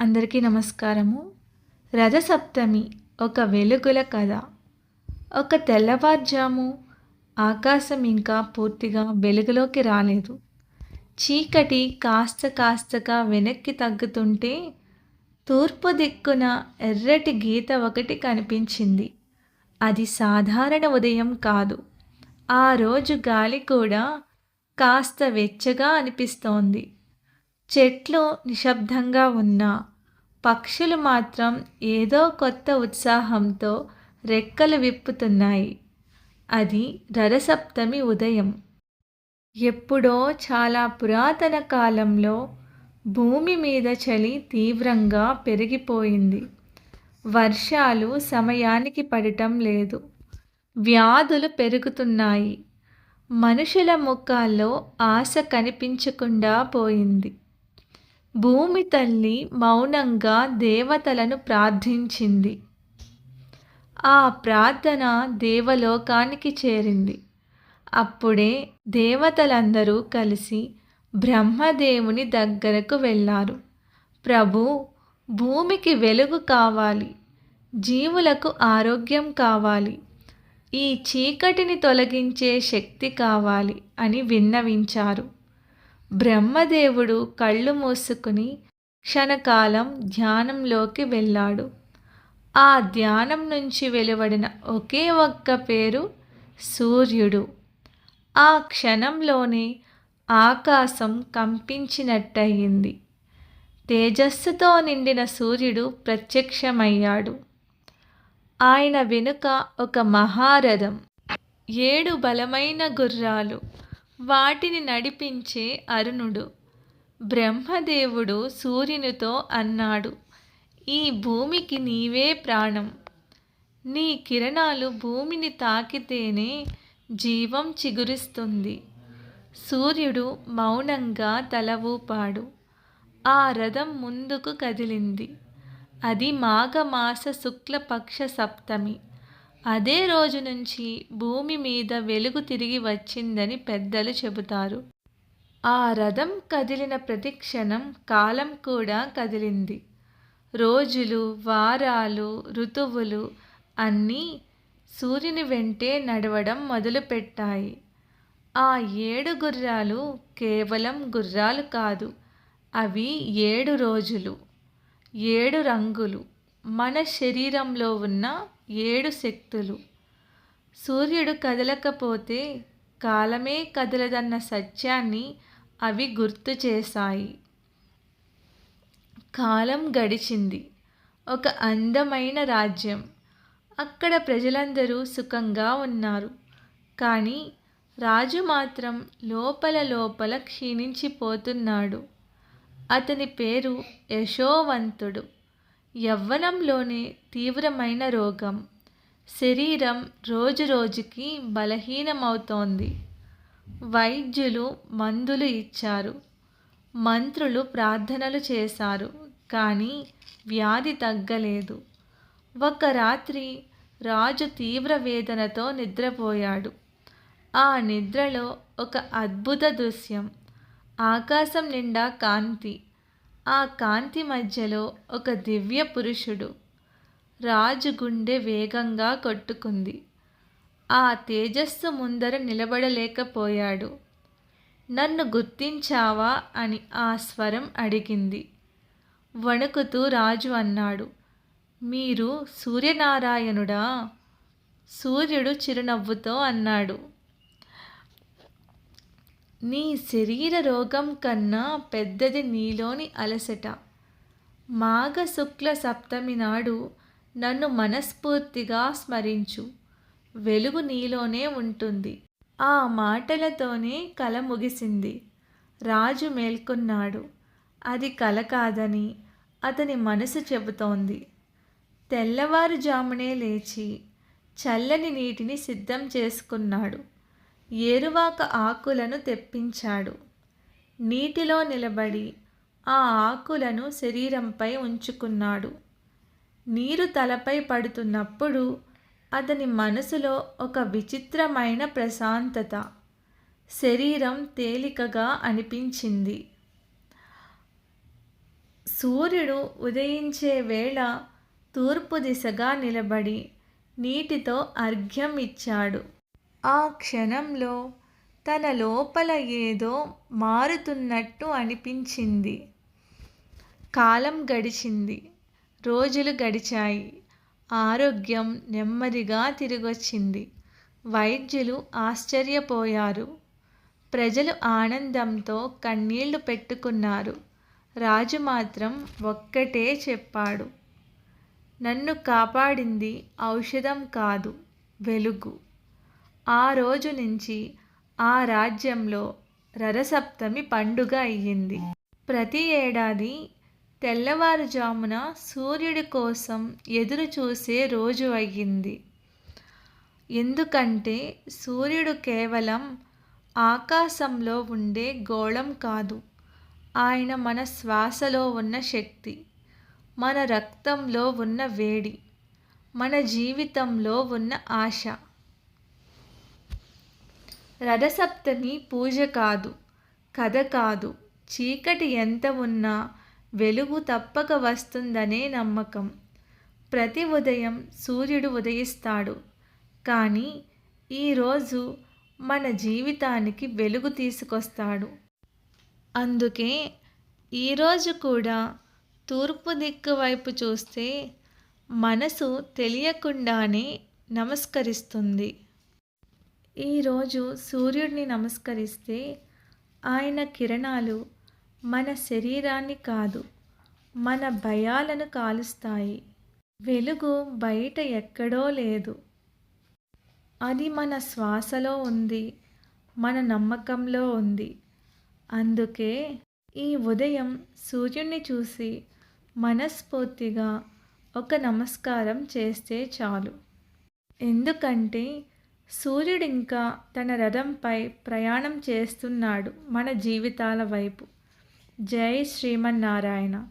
అందరికీ నమస్కారము. రథసప్తమి ఒక వెలుగుల కథ. ఒక తెల్లవారుజాము ఆకాశం ఇంకా పూర్తిగా వెలుగులోకి రాలేదు. చీకటి కాస్త కాస్తగా వెనక్కి తగ్గుతుంటే తూర్పు దిక్కున ఎర్రటి గీత ఒకటి కనిపించింది. అది సాధారణ ఉదయం కాదు. ఆ రోజు గాలి కూడా కాస్త వెచ్చగా అనిపిస్తోంది. చెట్లు నిశ్శబ్దంగా ఉన్నా పక్షులు మాత్రం ఏదో కొత్త ఉత్సాహంతో రెక్కలు విప్పుతున్నాయి. అది రథసప్తమి ఉదయం. ఎప్పుడో చాలా పురాతన కాలంలో భూమి మీద చలి తీవ్రంగా పెరిగిపోయింది. వర్షాలు సమయానికి పడటం లేదు. వ్యాధులు పెరుగుతున్నాయి. మనుషుల ముఖాల్లో ఆశ కనిపించకుండా పోయింది. భూమి తల్లి మౌనంగా దేవతలను ప్రార్థించింది. ఆ ప్రార్థన దేవలోకానికి చేరింది. అప్పుడే దేవతలందరూ కలిసి బ్రహ్మదేవుని దగ్గరకు వెళ్ళారు. ప్రభు భూమికి వెలుగు కావాలి. జీవులకు ఆరోగ్యం కావాలి. ఈ చీకటిని తొలగించే శక్తి కావాలి అని విన్నవించారు. బ్రహ్మదేవుడు కళ్ళు మూసుకుని క్షణకాలం ధ్యానంలోకి వెళ్ళాడు. ఆ ధ్యానం నుంచి వెలువడిన ఒకే ఒక్క పేరు సూర్యుడు. ఆ క్షణంలోనే ఆకాశం కంపించినట్టయింది. తేజస్సుతో నిండిన సూర్యుడు ప్రత్యక్షమయ్యాడు. ఆయన వెనుక ఒక మహారథం ఏడు బలమైన గుర్రాలు వాటిని నడిపించే అరుణుడు. బ్రహ్మదేవుడు సూర్యునితో అన్నాడు ఈ భూమికి నీవే ప్రాణం. నీ కిరణాలు భూమిని తాకితేనే జీవం చిగురిస్తుంది సూర్యుడు మౌనంగా తల ఊపాడు. ఆ రథం ముందుకు కదిలింది. అది మాఘమాస శుక్లపక్ష సప్తమి. అదే రోజు నుంచి భూమి మీద వెలుగు తిరిగి వచ్చిందని పెద్దలు చెబుతారు. ఆ రథం కదిలిన ప్రతిక్షణం కాలం కూడా కదిలింది. రోజులు వారాలు ఋతువులు అన్నీ సూర్యుని వెంటే నడవడం మొదలుపెట్టాయి. ఆ ఏడు గుర్రాలు కేవలం గుర్రాలు కాదు అవి ఏడు రోజులు ఏడు రంగులు. మన శరీరంలో ఉన్న ఏడు శక్తులు. సూర్యుడు కదలకపోతే కాలమే కదలదన్న సత్యాన్ని అవి గుర్తు చేశాయి. కాలం గడిచింది. ఒక అందమైన రాజ్యం. అక్కడ ప్రజలందరూ సుఖంగా ఉన్నారు. కానీ రాజు మాత్రం లోపల లోపల క్షీణించిపోతున్నాడు. అతని పేరు యశోవంతుడు. యవ్వనంలోనే తీవ్రమైన రోగం శరీరం రోజురోజుకి బలహీనమవుతోంది. వైద్యులు మందులు ఇచ్చారు. మంత్రులు ప్రార్థనలు చేశారు. కానీ వ్యాధి తగ్గలేదు. ఒక రాత్రి రాజు తీవ్ర వేదనతో నిద్రపోయాడు. ఆ నిద్రలో ఒక అద్భుత దృశ్యం. ఆకాశం నిండా కాంతి. ఆ కాంతి మధ్యలో ఒక దివ్య పురుషుడు రాజు గుండె వేగంగా కొట్టుకుంది. ఆ తేజస్సు ముందర నిలబడలేకపోయాడు. నన్ను గుర్తించావా అని ఆ స్వరం అడిగింది. వణుకుతూ రాజు అన్నాడు. మీరు సూర్యనారాయణుడా? సూర్యుడు చిరునవ్వుతో అన్నాడు. నీ శరీర రోగం కన్నా పెద్దది నీలోని అలసట. మాఘ శుక్ల సప్తమి నాడు నన్ను మనస్ఫూర్తిగా స్మరించు. వెలుగు నీలోనే ఉంటుంది. ఆ మాటలతోనే కల ముగిసింది. రాజు మేల్కొన్నాడు. అది కల కాదని అతని మనసు చెబుతోంది. తెల్లవారుజామునే లేచి చల్లని నీటిని సిద్ధం చేసుకున్నాడు. ఏరువాక ఆకులను తెప్పించాడు. నీటిలో నిలబడి ఆ ఆకులను శరీరంపై ఉంచుకున్నాడు. నీరు తలపై పడుతున్నప్పుడు అతని మనసులో ఒక విచిత్రమైన ప్రశాంతత శరీరం తేలికగా అనిపించింది. సూర్యుడు ఉదయించే వేళ తూర్పు దిశగా నిలబడి నీటితో అర్ఘ్యం ఇచ్చాడు. ఆ క్షణంలో తన లోపల ఏదో మారుతున్నట్టు అనిపించింది. కాలం గడిచింది. రోజులు గడిచాయి. ఆరోగ్యం నెమ్మదిగా తిరిగొచ్చింది. వైద్యులు ఆశ్చర్యపోయారు. ప్రజలు ఆనందంతో కన్నీళ్ళు పెట్టుకున్నారు. రాజు మాత్రం ఒక్కటే చెప్పాడు. నన్ను కాపాడింది ఔషధం కాదు వెలుగు. ఆ రోజు నుంచి ఆ రాజ్యంలో రథసప్తమి పండుగ అయ్యింది. ప్రతి ఏడాది తెల్లవారుజామున సూర్యుడి కోసం ఎదురు చూసే రోజు అయ్యింది. ఎందుకంటే సూర్యుడు కేవలం ఆకాశంలో ఉండే గోళం కాదు ఆయన మన శ్వాసలో ఉన్న శక్తి మన రక్తంలో ఉన్న వేడి మన జీవితంలో ఉన్న ఆశ రథసప్తమి పూజ కాదు కథ కాదు. చీకటి ఎంత ఉన్నా వెలుగు తప్పక వస్తుందనే నమ్మకం. ప్రతి ఉదయం సూర్యుడు ఉదయిస్తాడు. కానీ ఈరోజు మన జీవితానికి వెలుగు తీసుకొస్తాడు. అందుకే ఈరోజు కూడా తూర్పు దిక్కు వైపు చూస్తే మనసు తెలియకుండానే నమస్కరిస్తుంది. ఈరోజు సూర్యుడిని నమస్కరిస్తే ఆయన కిరణాలు మన శరీరాన్ని కాదు మన భయాలను కాలుస్తాయి. వెలుగు బయట ఎక్కడో లేదు. అది మన శ్వాసలో ఉంది మన నమ్మకంలో ఉంది. అందుకే ఈ ఉదయం సూర్యుడిని చూసి మనస్ఫూర్తిగా ఒక నమస్కారం చేస్తే చాలు. ఎందుకంటే సూర్యుడు ఇంకా తన రథంపై ప్రయాణం చేస్తున్నాడు మన జీవితాల వైపు. జై శ్రీమన్నారాయణ.